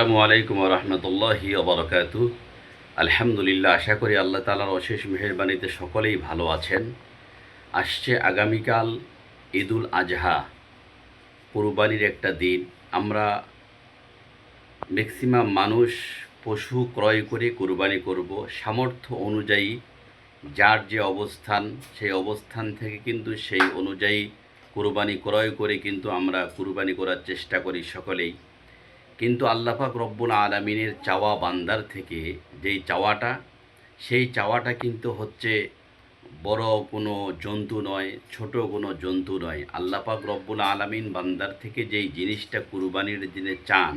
আসসালামু আলাইকুম রহমতুল্লাহি ওবরকাত আলহামদুলিল্লাহ, আশা করি আল্লাহ তালার অশেষ মেহরবানিতে সকলেই ভালো আছেন। আসছে আগামীকাল ঈদুল আজহা, কুরবানির একটা দিন। আমরা ম্যাক্সিমাম মানুষ, পশু ক্রয় করে কুরবানি করব। সামর্থ্য অনুযায়ী যার যে অবস্থান, সেই অবস্থান থেকে কিন্তু সেই অনুযায়ী কুরবানি ক্রয় করে কিন্তু আমরা কুরবানি করার চেষ্টা করি সকলেই। কিন্তু আল্লাপাক রব্বুল আলমিনের চাওয়া বান্দার থেকে যেই চাওয়াটা, সেই চাওয়াটা কিন্তু হচ্ছে বড় কোনো জন্তু নয়, ছোট কোনো জন্তু নয়। আল্লাপাক রব্বুল আলমিন বান্দার থেকে যেই জিনিসটা কুরবানির দিনে চান,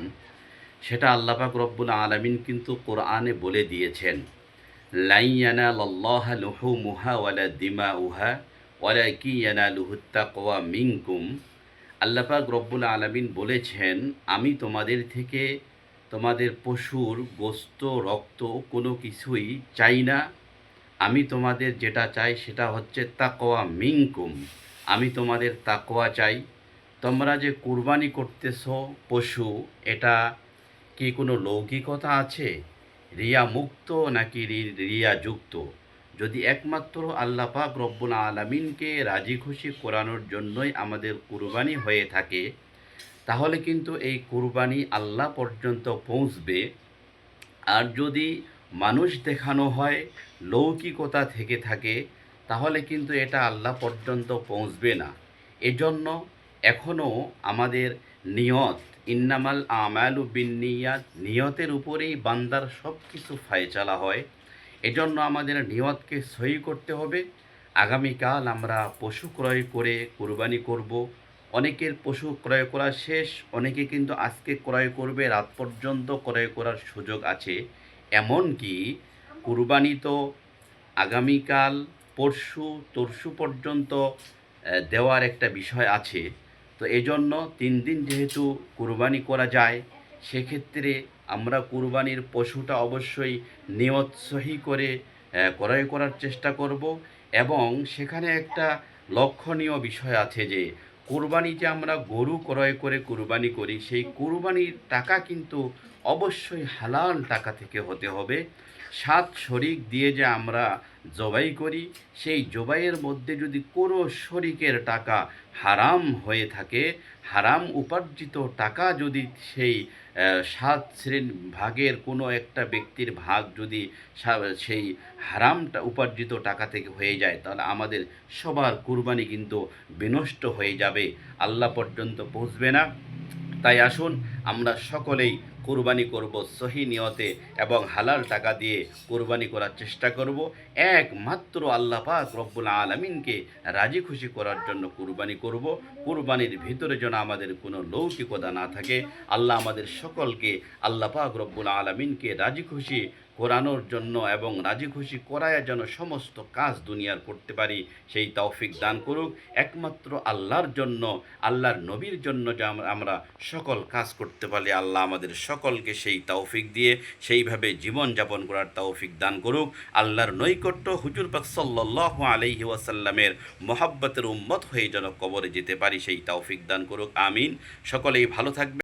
সেটা আল্লাপাক রব্বুল আলমিন কিন্তু কোরআনে বলে দিয়েছেন। লাইয়ানা লল্লাহ লুহু মুহা ওয়ালা দিমা উহা ওয়ালা কি ইয়ানা লুহুত্তা কোয়া মিংকুম আল্লাপাক রব্বুল আলমিন বলেছেন, আমি তোমাদের থেকে তোমাদের পশুর গোস্ত, রক্ত কোনো কিছুই চাই না। আমি তোমাদের যেটা চাই সেটা হচ্ছে তাকোয়া মিংকুম আমি তোমাদের তাকোয়া চাই। তোমরা যে কুরবানি করতেছ পশু, এটা কি কোনো লৌকিকতা আছে? রিয়া মুক্ত নাকি রিয়া যুক্ত যদি একমাত্র আল্লাহ পাক রব্বুল আলমিনকে রাজি খুশি করানোর জন্যই আমাদের কুরবানি হয়ে থাকে, তাহলে কিন্তু এই কুরবানি আল্লাহ পর্যন্ত পৌঁছবে। আর যদি মানুষ দেখানো হয়, লৌকিকতা থেকে থাকে, তাহলে কিন্তু এটা আল্লাহ পর্যন্ত পৌঁছবে না। এজন্য এখনও আমাদের নিয়ত, ইন্নামাল আমালু বিন নিয়াত নিয়তের উপরেই বান্দার সব কিছু ফায়চালা হয়। এজন্য আমাদের নিয়তকে সহি করতে হবে। আগামীকাল আমরা পশু ক্রয় করে কোরবানি করব। অনেকের পশু ক্রয় করা শেষ, অনেকে কিন্তু আজকে ক্রয় করবে, রাত পর্যন্ত ক্রয় করার সুযোগ আছে। এমনকি কুরবানি তো আগামীকাল, পরশু, তরশু পর্যন্ত দেওয়ার একটা বিষয় আছে। তো এজন্য তিন দিন যেহেতু কুরবানি করা যায়, সেক্ষেত্রে আমরা কুরবানির পশুটা অবশ্যই নিয়ৎসহী সহি করে ক্রয় করার চেষ্টা করব এবং সেখানে একটা লক্ষণীয় বিষয় আছে যে কুরবানি যে আমরা গরু ক্রয় করে কুরবানি করি, সেই কুরবানির টাকা কিন্তু অবশ্যই হালাল টাকা থেকে হতে হবে। সাত শরিক দিয়ে যে আমরা জবাই করি, সেই জবাইয়ের মধ্যে যদি কোনো শরিকের টাকা হারাম হয়ে থাকে, হারাম উপার্জিত টাকা যদি সেই সাত শ্রেণি ভাগের কোনো একটা ব্যক্তির ভাগ যদি সেই হারামটা উপার্জিত টাকা থেকে হয়ে যায়, তাহলে আমাদের সবার কুরবানি কিন্তু বিনষ্ট হয়ে যাবে। আল্লাহ পর্যন্ত পৌঁছবে না। তাই আসুন আমরা সকলেই কোরবানি করব সহি নিয়তে এবং হালাল টাকা দিয়ে কোরবানি করার চেষ্টা করব। একমাত্র আল্লাহ পাক রব্বুল আলমিনকে রাজি খুশি করার জন্য কুরবানি করব। কুরবানির ভিতরে যেন আমাদের কোনো লৌকিকতা না থাকে। আল্লাহ আমাদের সকলকে আল্লাহ পাক রব্বুল আলমিনকে রাজি খুশি করানোর জন্য এবং রাজি খুশি করায় যেন সমস্ত কাজ দুনিয়ার করতে পারি, সেই তৌফিক দান করুক। একমাত্র আল্লাহর জন্য, আল্লাহর নবীর জন্য আমরা সকল কাজ করতে পারি আল্লাহ আমাদের সকলকে সেই তৌফিক দিয়ে সেইভাবে জীবনযাপন করার তৌফিক দান করুক। আল্লাহর নৈকট্য হুজুর পাক সাল্লাহ আলহি ওয়াসাল্লামের মোহাব্বতের উম্মত হয়ে যেন কবরে যেতে পারি, সেই তৌফিক দান করুক। আমিন। সকলেই ভালো থাকবে